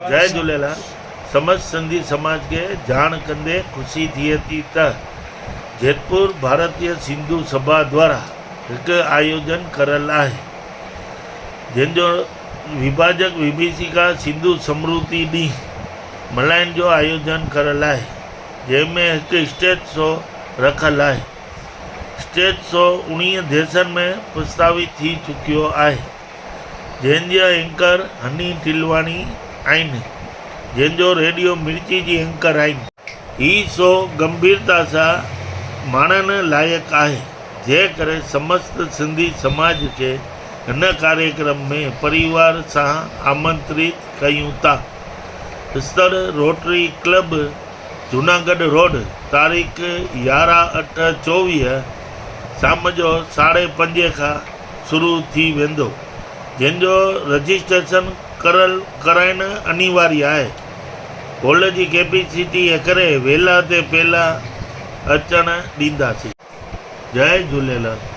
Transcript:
जय झूलेलाल। समस्त सिंधी समाज खे ॼाण कंदे ख़ुशी थिए थी त। भारतीय सिंधु सभा द्वारा हिकु आयोजन करियल आहे। जंहिंजो विभाजक विभीषिका सिंधु समृद्धि ॾींहुं मल्हाइण जो आयोजन करियल आहे। जंहिंमें हिकु स्टेज शो रखियलु आहे। स्टेज शो उणिवीह देशनि में प्रस्तावित थी चुकियो आहे। जंहिंजा एंकर हनी टिलवाणी आहिनि जंहिंजो रेडियो मिर्ची जी एंकर आहिनि ही शो गंभीरता सां माणण लाइक़ु आहे जंहिं करे समस्त सिंधी समाज खे हिन कार्यक्रम में परिवार सां आमंत्रित कयूं था स्तर रोटरी क्लब जूनागढ़ रोड तारीख़ यारहं अठ चोवीह शाम जो साढे पंजे खां शुरू थी वेंदो जंहिंजो रजिस्ट्रेशन करल कराइण अनिवार्य आहे हॉल जी कैपेसिटी जे करे वेला ते पहिला अचणु ॾींदासीं जय झूलेलाल